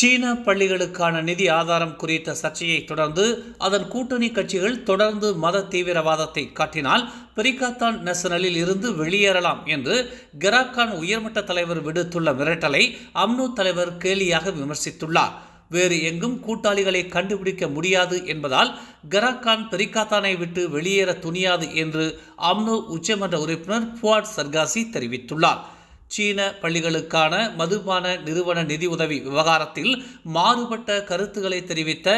சீன பள்ளிகளுக்கான நிதி ஆதாரம் குறித்த சர்ச்சையை தொடர்ந்து அதன் கூட்டணி கட்சிகள் தொடர்ந்து மத தீவிரவாதத்தை காட்டினால் பெரிகாத்தான் நேஷனலில் இருந்து வெளியேறலாம் என்று கெராக்கான் உயர்மட்ட தலைவர் விடுத்துள்ள மிரட்டலை அம்னோ தலைவர் கேலியாக விமர்சித்துள்ளார். வேறு எங்கும் கூட்டாளிகளை கண்டுபிடிக்க முடியாது என்பதால் கராக்கான் பெரிகாத்தானை விட்டு வெளியேற துணியாது என்று அம்னோ உச்சமன்ற உறுப்பினர் புவாட் சர்காசி தெரிவித்துள்ளார். சீன பள்ளிகளுக்கான மதுபான நிறுவன நிதி உதவி விவகாரத்தில் மாறுபட்ட கருத்துக்களை தெரிவித்த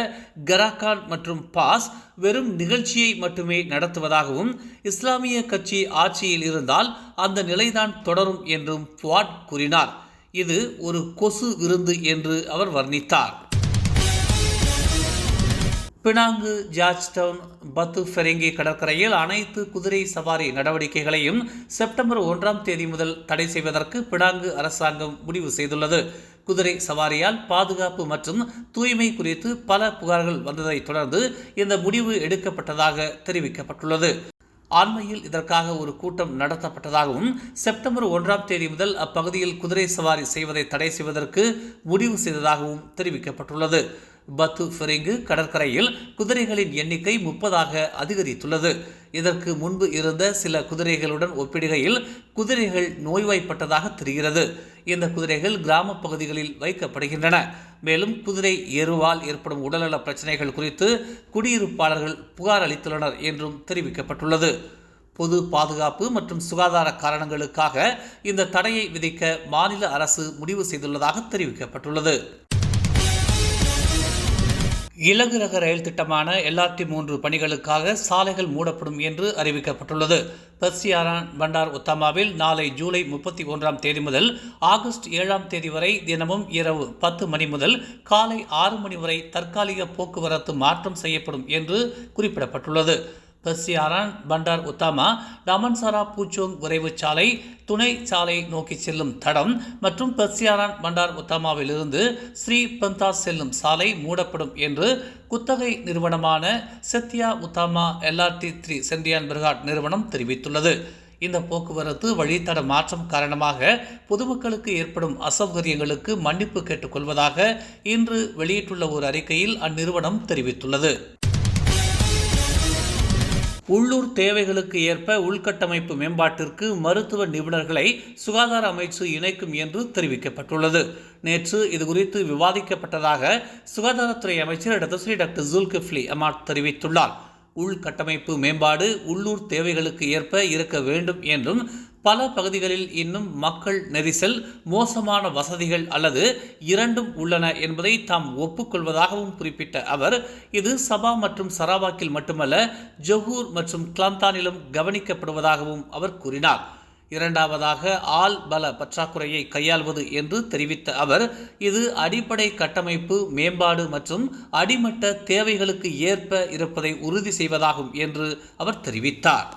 கராகான் மற்றும் பாஸ் வெறும் நிகழ்ச்சியை மட்டுமே நடத்துவதாகவும் இஸ்லாமிய கட்சி ஆட்சியில் இருந்தால் அந்த நிலைதான் தொடரும் என்றும் புவாட் கூறினார். இது ஒரு கொசு விருந்து என்று அவர் வர்ணித்தார். Penang George Town Batu Ferringhi கடற்கரையில் அனைத்து குதிரை சவாரி நடவடிக்கைகளையும் செப்டம்பர் ஒன்றாம் தேதி முதல் தடை செய்வதற்கு பினாங்கு அரசாங்கம் முடிவு செய்துள்ளது. குதிரை சவாரியால் பாதுகாப்பு மற்றும் தூய்மை குறித்து பல புகார்கள் வந்ததை தொடர்ந்து இந்த முடிவு எடுக்கப்பட்டதாக தெரிவிக்கப்பட்டுள்ளது. அண்மையில் இதற்காக ஒரு கூட்டம் நடத்தப்பட்டதாகவும் செப்டம்பர் ஒன்றாம் தேதி முதல் அப்பகுதியில் குதிரை சவாரி செய்வதை தடை செய்வதற்கு முடிவு செய்ததாகவும் தெரிவிக்கப்பட்டுள்ளது. பத்து ஃபெரிங்கு கடற்கரையில் குதிரைகளின் எண்ணிக்கை முப்பதாக அதிகரித்துள்ளது. இதற்கு முன்பு இருந்த சில குதிரைகளுடன் ஒப்பிடுகையில் குதிரைகள் நோய்வாய்ப்பட்டதாக தெரிகிறது. இந்த குதிரைகள் கிராம பகுதிகளில் வைக்கப்படுகின்றன. மேலும் குதிரை எருவால் ஏற்படும் உடல்நல பிரச்சனைகள் குறித்து குடியிருப்பாளர்கள் புகார் அளித்துள்ளனர் என்றும் தெரிவிக்கப்பட்டுள்ளது. பொது பாதுகாப்பு மற்றும் சுகாதார காரணங்களுக்காக இந்த தடையை விதிக்க மாநில அரசு முடிவு செய்துள்ளதாக தெரிவிக்கப்பட்டுள்ளது. இலகு ரக ரயில் திட்டமான எல்ஆர்டி மூன்று பணிகளுக்காக சாலைகள் மூடப்படும் என்று அறிவிக்கப்பட்டுள்ளது. பெர்சியாரான் பண்டார் உத்தமாவில் நாளை ஜூலை முப்பத்தி ஒன்றாம் தேதி முதல் ஆகஸ்ட் ஏழாம் தேதி வரை தினமும் இரவு பத்து மணி முதல் காலை ஆறு மணி வரை தற்காலிக போக்குவரத்து மாற்றம் செய்யப்படும் என்று குறிப்பிடப்பட்டுள்ளது. பெர்சியாரான் பண்டார் உத்தாமா டாமன்சாரா பூச்சோங் விரைவு சாலை துணை சாலை நோக்கி செல்லும் தடம் மற்றும் பெர்சியாரான் பண்டார் உத்தாமாவிலிருந்து ஸ்ரீ பந்தா செல்லும் சாலை மூடப்படும் என்று குத்தகை நிறுவனமான Setia Utama LRT three Sendirian Berhad நிறுவனம் தெரிவித்துள்ளது. இந்த போக்குவரத்து வழித்தட மாற்றம் காரணமாக பொதுமக்களுக்கு ஏற்படும் அசௌகரியங்களுக்கு மன்னிப்பு கேட்டுக்கொள்வதாக இன்று வெளியிட்டுள்ள ஒரு அறிக்கையில் அந்நிறுவனம் தெரிவித்துள்ளது. உள்ளூர் தேவைகளுக்கு ஏற்ப உள்கட்டமைப்பு மேம்பாட்டிற்கு மருத்துவ நிபுணர்களை சுகாதார அமைச்சு இணைக்கும் என்று தெரிவிக்கப்பட்டுள்ளது. நேற்று இதுகுறித்து விவாதிக்கப்பட்டதாக சுகாதாரத்துறை அமைச்சர் டாக்டர் டாக்டர் ஜுல்கிஃப்லி அமாட் தெரிவித்துள்ளார். உள்கட்டமைப்பு மேம்பாடு உள்ளூர் தேவைகளுக்கு ஏற்ப இருக்க வேண்டும் என்றும் பல பகுதிகளில் இன்னும் மக்கள் நெரிசல் மோசமான வசதிகள் அல்லது இரண்டும் உள்ளன என்பதை தாம் ஒப்புக்கொள்வதாகவும் குறிப்பிட்ட அவர் இது சபா மற்றும் சராவாக்கில் மட்டுமல்ல ஜொஹூர் மற்றும் கிளாந்தானிலும் கவனிக்கப்படுவதாகவும் அவர் கூறினார். இரண்டாவதாக ஆள் பல பற்றாக்குறையை கையாள்வது என்று தெரிவித்த அவர் இது அடிப்படை கட்டமைப்பு மேம்பாடு மற்றும் அடிமட்ட தேவைகளுக்கு ஏற்ப இருப்பதை உறுதி செய்வதாகும் என்று அவர் தெரிவித்தார்.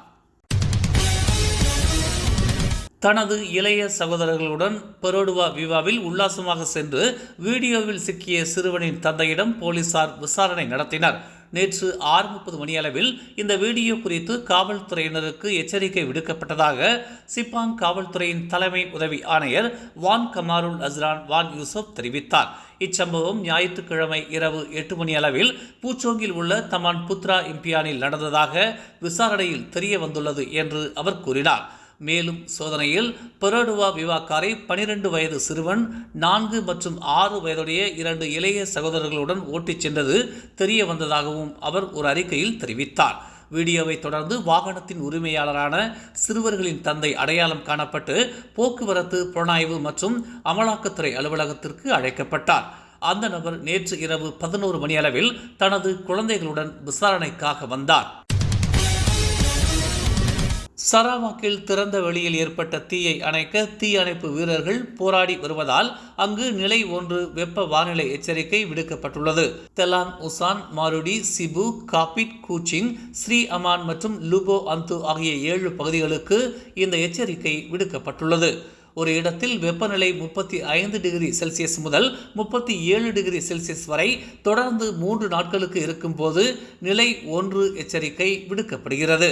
தனது இளைய சகோதரர்களுடன் பெரோடுவா விவாவில் உல்லாசமாக சென்று வீடியோவில் சிக்கிய சிறுவனின் தந்தையிடம் போலீசார் விசாரணை நடத்தினர். நேற்று ஆறு முப்பது மணியளவில் இந்த வீடியோ குறித்து காவல்துறையினருக்கு எச்சரிக்கை விடுக்கப்பட்டதாக சிப்பாங் காவல்துறையின் தலைமை உதவி ஆணையர் வான் கமாருல் அஸ்ரான் வான் யூசப் தெரிவித்தார். இச்சம்பவம் ஞாயிற்றுக்கிழமை இரவு எட்டு மணி அளவில் பூச்சோங்கில் உள்ள தமான் புத்ரா இம்பியானில் நடந்ததாக விசாரணையில் தெரிய வந்துள்ளது என்று அவர் கூறினார். மேலும் சோதனையில் பெரோடுவா விவாக்காரை பனிரெண்டு வயது சிறுவன் நான்கு மற்றும் ஆறு வயதுடைய இரண்டு இளைய சகோதரர்களுடன் ஓட்டிச் சென்றது தெரிய வந்ததாகவும் அவர் ஒரு அறிக்கையில் தெரிவித்தார். வீடியோவை தொடர்ந்து வாகனத்தின் உரிமையாளரான சிறுவர்களின் தந்தை அடையாளம் காணப்பட்டு போக்குவரத்து புலனாய்வு மற்றும் அமலாக்கத்துறை அலுவலகத்திற்கு அழைக்கப்பட்டார். அந்த நபர் நேற்று இரவு பதினோரு மணி அளவில் தனது குழந்தைகளுடன் விசாரணைக்காக வந்தார். சராவாக்கில் திறந்த வெளியில் ஏற்பட்ட தீயை அணைக்க தீ அணைப்பு வீரர்கள் போராடி வருவதால் அங்கு நிலை ஒன்று வெப்ப வானிலை எச்சரிக்கை விடுக்கப்பட்டுள்ளது. Telang Usan Marudi Sibu Kapit Kuching Sri Aman மற்றும் லுபோ அந்து ஆகிய ஏழு பகுதிகளுக்கு இந்த எச்சரிக்கை விடுக்கப்பட்டுள்ளது. ஒரு இடத்தில் வெப்பநிலை முப்பத்தி ஐந்து டிகிரி செல்சியஸ் முதல் முப்பத்தி ஏழு டிகிரி செல்சியஸ் வரை தொடர்ந்து மூன்று நாட்களுக்கு இருக்கும்போது நிலை ஒன்று எச்சரிக்கை விடுக்கப்படுகிறது.